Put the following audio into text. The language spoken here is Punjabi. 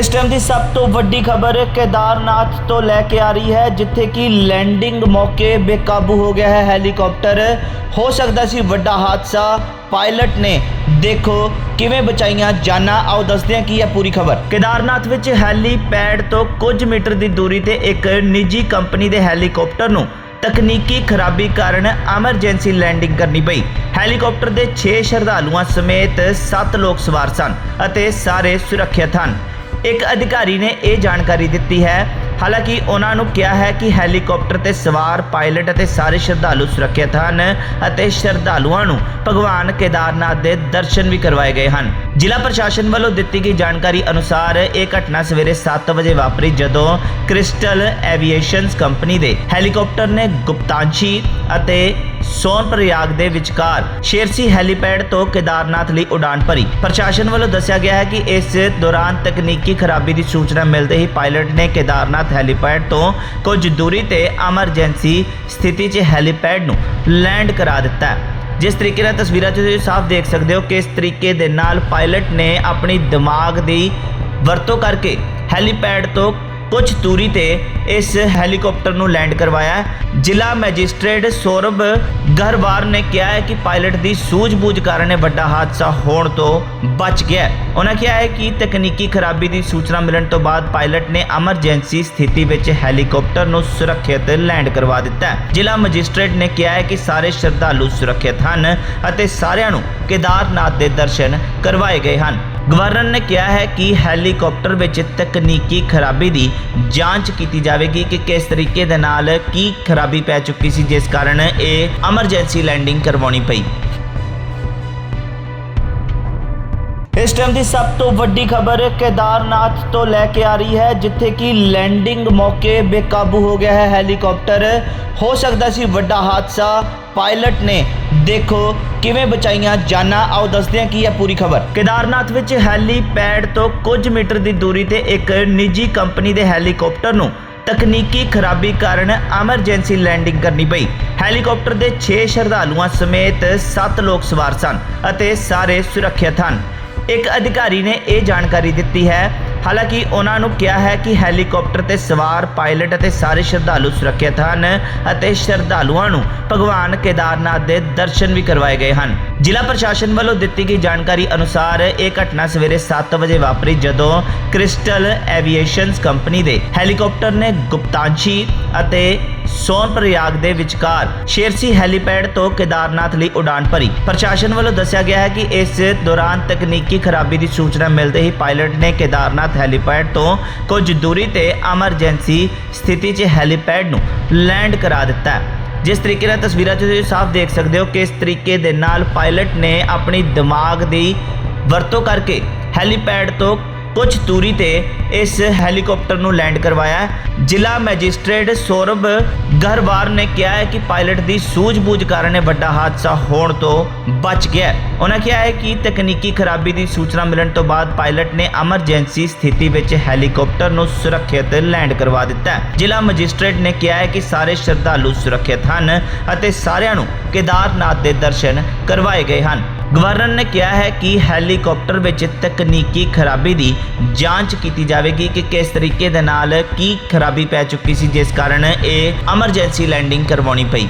ਇਸ ਟਾਈਮ ਦੀ ਸਭ ਤੋਂ ਵੱਡੀ ਖਬਰ ਕੇਦਾਰਨਾਥ ਤੋਂ ਲੈ ਕੇ ਆ ਰਹੀ ਹੈ, ਜਿੱਥੇ ਕਿ ਲੈਂਡਿੰਗ ਮੌਕੇ ਬੇਕਾਬੂ ਹੋ ਗਿਆ ਹੈ ਹੈਲੀਕਾਪਟਰ। ਹੋ ਸਕਦਾ ਸੀ ਵੱਡਾ ਹਾਦਸਾ। ਪਾਇਲਟ ਨੇ ਦੇਖੋ ਕਿਵੇਂ ਬਚਾਈਆਂ ਜਾਨਾਂ। ਆਓ ਦੱਸਦੇ ਹਾਂ ਕੀ ਹੈ ਪੂਰੀ ਖਬਰ। ਕੇਦਾਰਨਾਥ ਵਿੱਚ ਹੈਲੀਪੈਡ ਤੋਂ ਕੁਝ ਮੀਟਰ ਦੀ ਦੂਰੀ ਤੇ ਇੱਕ ਨਿੱਜੀ ਕੰਪਨੀ ਦੇ ਹੈਲੀਕਾਪਟਰ ਨੂੰ ਤਕਨੀਕੀ ਖਰਾਬੀ ਕਾਰਨ ਐਮਰਜੈਂਸੀ ਲੈਂਡਿੰਗ ਕਰਨੀ ਪਈ। ਹੈਲੀਕਾਪਟਰ ਦੇ 6 ਸ਼ਰਧਾਲੂਆਂ ਸਮੇਤ 7 ਲੋਕ ਸਵਾਰ ਸਨ ਅਤੇ ਸਾਰੇ ਸੁਰੱਖਿਅਤ ਹਨ। ਇੱਕ ਅਧਿਕਾਰੀ ਨੇ ਇਹ ਜਾਣਕਾਰੀ ਦਿੱਤੀ ਹੈ। ਹਾਲਾਂਕਿ ਉਹਨਾਂ ਨੂੰ ਕਿਹਾ ਹੈ ਕਿ ਹੈਲੀਕਾਪਟਰ ਤੇ ਸਵਾਰ, ਪਾਇਲਟ ਅਤੇ ਸਾਰੇ ਸ਼ਰਧਾਲੂ ਸੁਰੱਖਿਅਤ ਹਨ ਅਤੇ ਸ਼ਰਧਾਲੂਆਂ ਨੂੰ ਭਗਵਾਨ ਕੇਦਾਰਨਾਥ ਦੇ ਦਰਸ਼ਨ ਵੀ ਕਰਵਾਏ ਗਏ ਹਨ। ਜ਼ਿਲ੍ਹਾ ਪ੍ਰਸ਼ਾਸਨ ਵੱਲੋਂ ਦਿੱਤੀ ਗਈ ਜਾਣਕਾਰੀ ਅਨੁਸਾਰ ਇਹ ਘਟਨਾ ਸਵੇਰੇ 7 ਵਜੇ ਵਾਪਰੀ ਜਦੋਂ ਕ੍ਰਿਸਟਲ ਐਵੀਏਸ਼ਨਸ ਕੰਪਨੀ ਦੇ ਹੈਲੀਕਾਪਟਰ ਨੇ ਗੁਪਤਾਂਸ਼ੀ ਅਤੇ ਸੋਨਪ੍ਰਯਾਗ ਦੇ ਵਿਚਕਾਰ ਸ਼ੇਰਸੀ ਹੈਲੀਪੈਡ ਤੋਂ ਕੇਦਾਰਨਾਥ ਲਈ ਉਡਾਨ ਭਰੀ। ਪ੍ਰਸ਼ਾਸਨ ਵੱਲੋਂ ਦੱਸਿਆ ਗਿਆ ਹੈ ਕਿ ਇਸ ਦੌਰਾਨ ਤਕਨੀਕੀ ਖਰਾਬੀ ਦੀ ਸੂਚਨਾ ਮਿਲਦੇ ਹੀ ਪਾਇਲਟ ਨੇ ਕੇਦਾਰਨਾਥ ਹੈਲੀਪੈਡ ਤੋਂ ਕੁਝ ਦੂਰੀ ਤੇ ਐਮਰਜੈਂਸੀ ਸਥਿਤੀ 'ਚ ਹੈਲੀਪੈਡ ਨੂੰ ਲੈਂਡ ਕਰਾ ਦਿੱਤਾ ਜਿਸ ਤਰੀਕੇ ਨਾਲ ਤਸਵੀਰਾਂ 'ਚ ਤੁਸੀਂ ਸਾਫ਼ ਦੇਖ ਸਕਦੇ ਹੋ ਕਿਸ ਤਰੀਕੇ ਦੇ ਨਾਲ ਪਾਇਲਟ ਨੇ ਆਪਣੀ ਦਿਮਾਗ ਦੀ ਵਰਤੋਂ ਕਰਕੇ ਹੈਲੀਪੈਡ ਤੋਂ ਕੁਝ ਦੂਰੀ ਤੇ ਇਸ ਹੈਲੀਕਾਪਟਰ ਨੂੰ ਲੈਂਡ ਕਰਵਾਇਆ ਜ਼ਿਲ੍ਹਾ ਮੈਜਿਸਟ੍ਰੇਟ ਸੌਰਭ ਗਰਵਾਰ ਨੇ ਕਿਹਾ ਹੈ ਕਿ ਪਾਇਲਟ ਦੀ ਸੂਝ-ਬੂਝ ਕਾਰਨ ਇਹ ਵੱਡਾ ਹਾਦਸਾ ਹੋਣ ਤੋਂ ਬਚ ਗਿਆ ਉਹਨਾਂ ਕਿਹਾ ਹੈ ਕਿ ਤਕਨੀਕੀ ਖਰਾਬੀ ਦੀ ਸੂਚਨਾ ਮਿਲਣ ਤੋਂ ਬਾਅਦ ਪਾਇਲਟ ਨੇ ਐਮਰਜੈਂਸੀ ਸਥਿਤੀ ਵਿੱਚ ਹੈਲੀਕਾਪਟਰ ਨੂੰ ਸੁਰੱਖਿਅਤ ਲੈਂਡ ਕਰਵਾ ਦਿੱਤਾ ਜ਼ਿਲ੍ਹਾ ਮੈਜਿਸਟ੍ਰੇਟ ਨੇ ਕਿਹਾ ਹੈ ਕਿ ਸਾਰੇ ਸ਼ਰਧਾਲੂ ਸੁਰੱਖਿਅਤ ਹਨ ਅਤੇ ਸਾਰਿਆਂ ਨੂੰ ਕੇਦਾਰਨਾਥ ਦੇ ਦਰਸ਼ਨ ਕਰਵਾਏ ਗਏ ਹਨ। ਗਵਰਨਰ ਨੇ ਕਿਹਾ ਹੈ ਕਿ ਹੈਲੀਕਾਪਟਰ ਵਿੱਚ ਤਕਨੀਕੀ ਖਰਾਬੀ ਦੀ ਜਾਂਚ ਕੀਤੀ ਜਾਵੇਗੀ ਕਿ ਕਿਸ ਤਰੀਕੇ ਦੇ ਨਾਲ ਕੀ ਖਰਾਬੀ ਪੈ ਚੁੱਕੀ ਸੀ, ਜਿਸ ਕਾਰਨ ਇਹ ਐਮਰਜੈਂਸੀ ਲੈਂਡਿੰਗ ਕਰਵਾਉਣੀ ਪਈ। ਇਸ ਟਾਈਮ ਦੀ ਸਭ ਤੋਂ ਵੱਡੀ ਖਬਰ ਕੇਦਾਰਨਾਥ ਤੋਂ ਲੈ ਕੇ ਆ ਰਹੀ ਹੈ, ਜਿੱਥੇ ਕਿ ਲੈਂਡਿੰਗ ਮੌਕੇ ਬੇਕਾਬੂ ਹੋ ਗਿਆ ਹੈ। ਹੈਲੀਕਾਪਟਰ ਹੋ ਸਕਦਾ ਸੀ ਵੱਡਾ ਹਾਦਸਾ। ਪਾਇਲਟ ਨੇ ਦੇਖੋ ਕਿਵੇਂ ਬਚਾਈਆਂ ਜਾਨਾਂ। ਆਓ ਦੱਸਦੇ ਹਾਂ ਕੀ ਹੈ ਪੂਰੀ ਖਬਰ। ਕੇਦਾਰਨਾਥ ਵਿੱਚ ਹੈਲੀਪੈਡ ਤੋਂ ਕੁਝ ਮੀਟਰ ਦੀ ਦੂਰੀ ਤੇ ਇੱਕ ਨਿੱਜੀ ਕੰਪਨੀ ਦੇ ਹੈਲੀਕਾਪਟਰ ਨੂੰ ਤਕਨੀਕੀ ਖਰਾਬੀ ਕਾਰਨ ਐਮਰਜੈਂਸੀ ਲੈਂਡਿੰਗ ਕਰਨੀ ਪਈ। ਹੈਲੀਕਾਪਟਰ ਦੇ 6 ਸ਼ਰਧਾਲੂਆਂ ਸਮੇਤ 7 ਲੋਕ ਸਵਾਰ ਸਨ ਅਤੇ ਸਾਰੇ ਸੁਰੱਖਿਅਤ ਹਨ। ਇੱਕ ਅਧਿਕਾਰੀ ਨੇ ਇਹ ਜਾਣਕਾਰੀ ਦਿੱਤੀ ਹੈ। ਹਾਲਾਂਕਿ ਉਹਨਾਂ ਨੂੰ ਕਿਹਾ ਹੈ ਕਿ ਹੈਲੀਕਾਪਟਰ ਤੇ ਸਵਾਰ ਪਾਇਲਟ ਅਤੇ ਸਾਰੇ ਸ਼ਰਧਾਲੂ ਸੁਰੱਖਿਅਤ ਹਨ ਅਤੇ ਸ਼ਰਧਾਲੂਆਂ ਨੂੰ ਭਗਵਾਨ ਕੇਦਾਰਨਾਥ ਦੇ ਦਰਸ਼ਨ ਵੀ ਕਰਵਾਏ ਗਏ ਹਨ। ਜ਼ਿਲ੍ਹਾ ਪ੍ਰਸ਼ਾਸਨ ਵੱਲੋਂ ਦਿੱਤੀ ਗਈ ਜਾਣਕਾਰੀ ਅਨੁਸਾਰ ਇਹ ਘਟਨਾ ਸਵੇਰੇ 7 ਵਜੇ ਵਾਪਰੀ ਜਦੋਂ ਕ੍ਰਿਸਟਲ ਐਵੀਏਸ਼ਨਸ ਕੰਪਨੀ ਦੇ ਹੈਲੀਕਾਪਟਰ ਨੇ ਗੁਪਤਾਂਸ਼ੀ ਅਤੇ ਸੋਨਪ੍ਰਯਾਗ ਦੇ ਵਿਚਕਾਰ ਸ਼ੇਰਸੀ ਹੈਲੀਪੈਡ ਤੋਂ ਕੇਦਾਰਨਾਥ ਲਈ ਉਡਾਨ ਭਰੀ। ਪ੍ਰਸ਼ਾਸਨ ਵੱਲੋਂ ਦੱਸਿਆ ਗਿਆ ਹੈ ਕਿ ਇਸ ਦੌਰਾਨ ਤਕਨੀਕੀ ਖਰਾਬੀ ਦੀ ਸੂਚਨਾ ਮਿਲਦੇ ਹੀ ਪਾਇਲਟ ਨੇ ਕੇਦਾਰਨਾਥ ਹੈਲੀਪੈਡ ਤੋਂ ਕੁਝ ਦੂਰੀ ਤੇ ਐਮਰਜੈਂਸੀ ਸਥਿਤੀ 'ਚ ਹੈਲੀਪੈਡ ਨੂੰ ਲੈਂਡ ਕਰਾ ਦਿੱਤਾ ਹੈ। ਜਿਸ ਤਰੀਕੇ ਨਾਲ ਤਸਵੀਰਾਂ 'ਚ ਤੁਸੀਂ ਸਾਫ਼ ਦੇਖ ਸਕਦੇ ਹੋ ਕਿਸ ਤਰੀਕੇ ਦੇ ਨਾਲ ਪਾਇਲਟ ਨੇ ਆਪਣੀ ਦਿਮਾਗ ਦੀ ਵਰਤੋਂ ਕਰਕੇ ਹੈਲੀਪੈਡ ਤੋਂ ਕੁਝ ਦੂਰੀ ਤੇ ਇਸ ਹੈਲੀਕਾਪਟਰ ਨੂੰ ਲੈਂਡ ਕਰਵਾਇਆ ਜ਼ਿਲ੍ਹਾ ਮੈਜਿਸਟ੍ਰੇਟ ਸੌਰਭ ਗਰਵਾਰ ਨੇ ਕਿਹਾ ਹੈ ਕਿ ਪਾਇਲਟ ਦੀ ਸੂਝ-ਬੂਝ ਕਾਰਨ ਇਹ ਵੱਡਾ ਹਾਦਸਾ ਹੋਣ ਤੋਂ ਬਚ ਗਿਆ ਉਹਨਾਂ ਕਿਹਾ ਹੈ ਕਿ ਤਕਨੀਕੀ ਖਰਾਬੀ ਦੀ ਸੂਚਨਾ ਮਿਲਣ ਤੋਂ ਬਾਅਦ ਪਾਇਲਟ ਨੇ ਐਮਰਜੈਂਸੀ ਸਥਿਤੀ ਵਿੱਚ ਹੈਲੀਕਾਪਟਰ ਨੂੰ ਸੁਰੱਖਿਅਤ ਲੈਂਡ ਕਰਵਾ ਦਿੱਤਾ ਜ਼ਿਲ੍ਹਾ ਮੈਜਿਸਟ੍ਰੇਟ ਨੇ ਕਿਹਾ ਹੈ ਕਿ ਸਾਰੇ ਸ਼ਰਧਾਲੂ ਸੁਰੱਖਿਅਤ ਹਨ ਅਤੇ ਸਾਰਿਆਂ ਨੂੰ ਕੇਦਾਰਨਾਥ ਦੇ ਦਰਸ਼ਨ ਕਰਵਾਏ ਗਏ ਹਨ। ਗਵਰਨਰ ਨੇ ਕਿਹਾ ਹੈ ਕਿ ਹੈਲੀਕਾਪਟਰ ਵਿੱਚ ਤਕਨੀਕੀ ਖਰਾਬੀ ਦੀ ਜਾਂਚ ਕੀਤੀ ਜਾਵੇਗੀ ਕਿ ਕਿਸ ਤਰੀਕੇ ਦੇ ਨਾਲ ਕੀ ਖਰਾਬੀ ਪੈ ਚੁੱਕੀ ਸੀ, ਜਿਸ ਕਾਰਨ ਇਹ ਐਮਰਜੈਂਸੀ ਲੈਂਡਿੰਗ ਕਰਵਾਉਣੀ ਪਈ।